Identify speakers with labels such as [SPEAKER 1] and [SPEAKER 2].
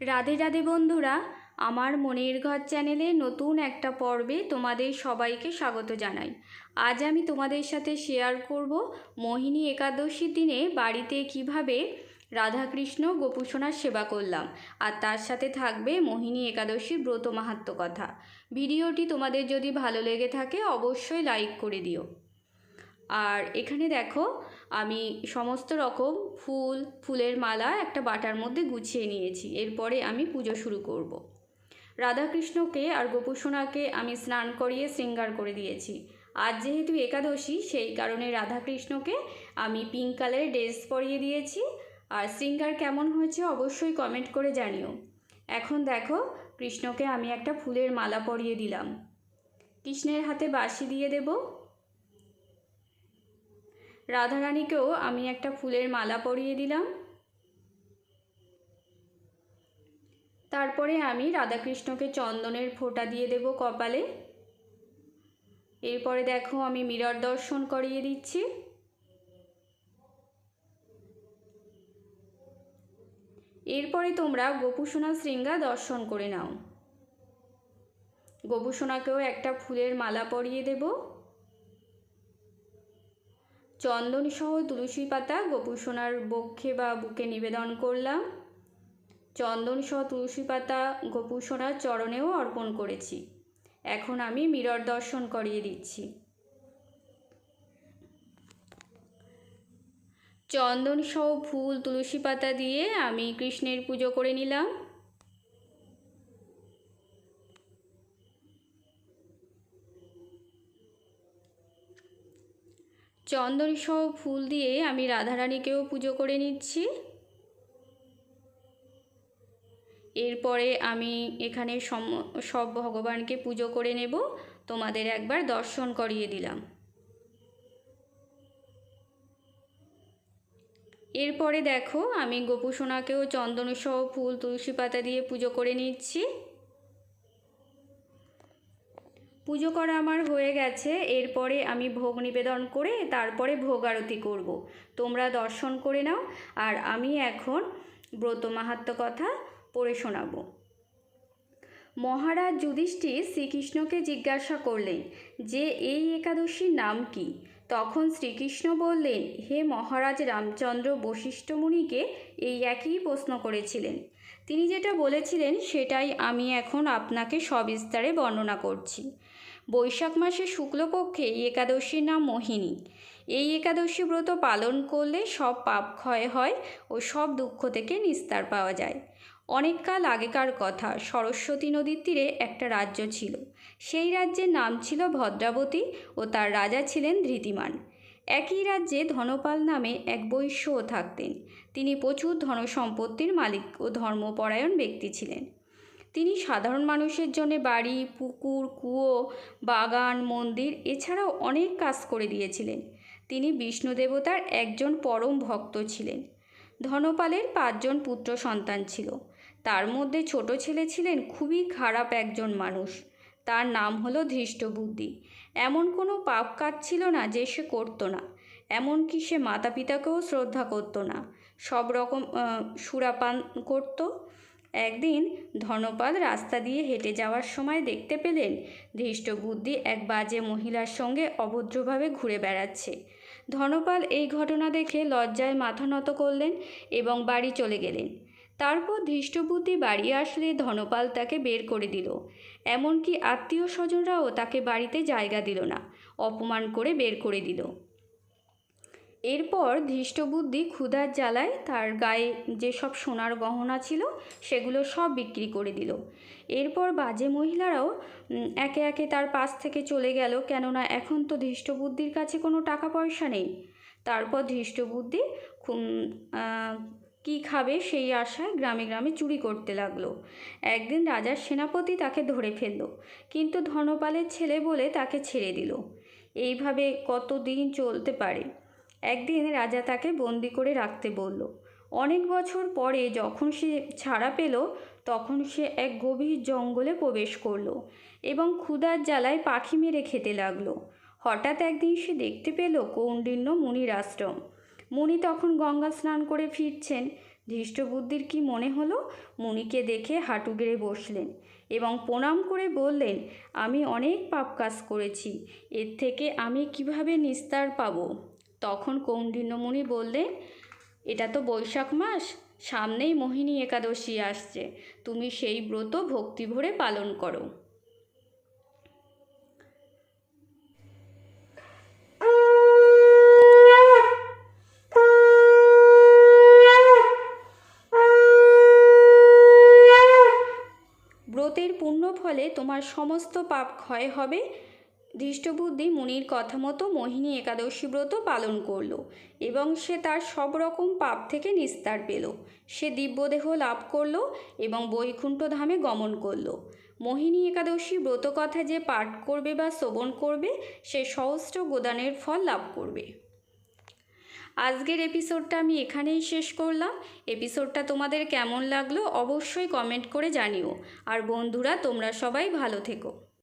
[SPEAKER 1] রাধে রাধে বন্ধুরা, আমার মনের ঘর চ্যানেলে নতুন একটা পর্বে তোমাদের সবাইকে স্বাগত জানাই। আজ আমি তোমাদের সাথে শেয়ার করব মোহিনী একাদশীর দিনে বাড়িতে কীভাবে রাধাকৃষ্ণ গোপুসোনার সেবা করলাম, আর তার সাথে থাকবে মোহিনী একাদশীর ব্রত মাহাত্ম কথা। ভিডিওটি তোমাদের যদি ভালো লেগে থাকে, অবশ্যই লাইক করে দিও। আর এখানে দেখো, আমি সমস্ত রকম ফুল, ফুলের মালা একটা বাটার মধ্যে গুছিয়ে নিয়েছি। এরপরে আমি পুজো শুরু করব। রাধাকৃষ্ণকে আর গোপুসোনাকে আমি স্নান করিয়ে শৃঙ্গার করে দিয়েছি। আজ যেহেতু একাদশী, সেই কারণে রাধাকৃষ্ণকে আমি পিঙ্ক কালারের ড্রেস পরিয়ে দিয়েছি। আর শৃঙ্গার কেমন হয়েছে অবশ্যই কমেন্ট করে জানিও। এখন দেখো, কৃষ্ণকে আমি একটা ফুলের মালা পরিয়ে দিলাম। কৃষ্ণের হাতে বাঁশি দিয়ে দেবো। রাধারানীকেও আমি একটা ফুলের মালা পরিয়ে দিলাম। তারপরে আমি রাধাকৃষ্ণকে চন্দনের ফোঁটা দিয়ে দেব কপালে। এরপরে দেখো আমি মিরর দর্শন করিয়ে দিচ্ছি। এরপরে তোমরা গোপুসোনা শৃঙ্গা দর্শন করে নাও। গোপুসোনাকেও একটা ফুলের মালা পরিয়ে দেবো। চন্দন সহ তুলসী পাতা গোপুসোনার বক্ষে বা বুকে নিবেদন করলাম। চন্দন সহ তুলসী পাতা গোপুসোনার চরণেও অর্পণ করেছি। এখন আমি মিরর দর্শন করিয়ে দিচ্ছি। চন্দন সহ ফুল, তুলসী পাতা দিয়ে আমি কৃষ্ণের পুজো করে নিলাম। চন্দন সহ ফুল দিয়ে আমি রাধারানীকেও পুজো করে নিচ্ছি। এরপরে আমি এখানে সব ভগবানকে পুজো করে নেব। তোমাদের একবার দর্শন করিয়ে দিলাম। এরপরে দেখো, আমি গোপুসোনাকেও চন্দন সহ ফুল তুলসী পাতা দিয়ে পুজো করে নিচ্ছি। পুজো করা আমার হয়ে গেছে, এরপরে আমি ভোগ নিবেদন করে তারপরে ভোগ আরতি করব। তোমরা দর্শন করে নাও, আর আমি এখন ব্রত মাহাত্ম কথা পড়ে শোনাবো। মহারাজ যুধিষ্ঠির শ্রীকৃষ্ণকে জিজ্ঞাসা করলেন, যে এই একাদশীর নাম কি? তখন শ্রীকৃষ্ণ বললেন, হে মহারাজ রামচন্দ্র বশিষ্ঠ মুনিকে এই একই প্রশ্ন করেছিলেন। তিনি যেটা বলেছিলেন সেটাই আমি এখন আপনাকে সবিস্তারে বর্ণনা করছি। বৈশাখ মাসে শুক্লপক্ষে একাদশীর নাম মোহিনী। এই একাদশী ব্রত পালন করলে সব পাপ ক্ষয় হয় ও সব দুঃখ থেকে নিস্তার পাওয়া যায়। অনেককাল আগেকার কথা, সরস্বতী নদীর তীরে একটা রাজ্য ছিল। সেই রাজ্যের নাম ছিল ভদ্রাবতী ও তার রাজা ছিলেন ধৃতিমান। একই রাজ্যে ধনপাল নামে এক বৈশ্যও থাকতেন। তিনি প্রচুর ধনসম্পত্তির মালিক ও ধর্মপরায়ণ ব্যক্তি ছিলেন। তিনি সাধারণ মানুষের জন্য বাড়ি, পুকুর, কুয়ো, বাগান, মন্দির এছাড়াও অনেক কাজ করে দিয়েছিলেন। তিনি বিষ্ণু দেবতার একজন পরম ভক্ত ছিলেন। ধনপালের পাঁচজন পুত্র সন্তান ছিল। তার মধ্যে ছোট ছেলে ছিলেন খুবই খারাপ একজন মানুষ। তার নাম হলো ধৃষ্টবুদ্ধি। এমন কোনো পাপ কাজ ছিল না যে সে করতো না। এমনকি সে মাতা পিতাকেও শ্রদ্ধা করতো না। সব রকম সুরাপান করতো। একদিন ধনপাল রাস্তা দিয়ে হেঁটে যাওয়ার সময় দেখতে পেলেন, ধৃষ্টবুদ্ধি এক বাজে মহিলার সঙ্গে অভদ্রভাবে ঘুরে বেড়াচ্ছে। ধনপাল এই ঘটনা দেখে লজ্জায় মাথা নত করলেন এবং বাড়ি চলে গেলেন। তারপর ধৃষ্টবুদ্ধি বাড়ি আসলে ধনপাল তাকে বের করে দিল। এমনকি আত্মীয় স্বজনরাও তাকে বাড়িতে জায়গা দিল না, অপমান করে বের করে দিল। এরপর ধৃষ্টবুদ্ধি ক্ষুধার জ্বালায় তার গায়ে যেসব সোনার গহনা ছিল, সেগুলো সব বিক্রি করে দিল। এরপর বাজে মহিলারাও একে একে তার পাশ থেকে চলে গেল, কেননা এখন তো ধৃষ্টবুদ্ধির কাছে কোনো টাকা পয়সা নেই। তারপর ধৃষ্টবুদ্ধি কি খাবে সেই আশায় গ্রামে গ্রামে চুরি করতে লাগল। একদিন রাজার সেনাপতি তাকে ধরে ফেলল, কিন্তু ধনপালের ছেলে বলে তাকে ছেড়ে দিল। এইভাবে কতদিন চলতে পারে? একদিন রাজা তাকে বন্দি করে রাখতে বলল। অনেক বছর পরে যখন সে ছাড়া পেল, তখন সে এক গভীর জঙ্গলে প্রবেশ করল এবং ক্ষুধার জ্বালায় পাখি মেরে খেতে লাগল। হঠাৎ একদিন সে দেখতে পেল কৌণ্ডিন্য মুনির আশ্রম। মুনি তখন গঙ্গা স্নান করে ফিরছেন। ধৃষ্টবুদ্ধির কি মনে হলো? মুনিকে দেখে হাঁটু গেড়ে বসলেন এবং প্রণাম করে বললেন, আমি অনেক পাপ কাজ করেছি, এর থেকে আমি কীভাবে নিস্তার পাবো? তখন কৌণ্ডিন্যমুনি বললেন এটা তো বৈশাখ মাস, সামনেই মোহিনী একাদশী আসছে, তুমি সেই ব্রত ভক্তি ভরে পালন করো। ব্রতের পুণ্য ফলে তোমার সমস্ত পাপ ক্ষয় হবে ধৃষ্টবুদ্ধি মুনির কথা মতো মোহিনী একাদশী ব্রত পালন করল এবং সে তার সব রকম পাপ থেকে নিস্তার পেল। সে দিব্যদেহ লাভ করল এবং বৈকুণ্ঠ ধামে গমন করল। মোহিনী একাদশী ব্রত কথা যে পাঠ করবে বা শ্রবণ করবে, সে সহস্র গোদানের ফল লাভ করবে। আজকের এপিসোডটা আমি এখানেই শেষ করলাম। এপিসোডটা তোমাদের কেমন লাগল অবশ্যই কমেন্ট করে জানিও। আর বন্ধুরা, তোমরা সবাই ভালো থেকো।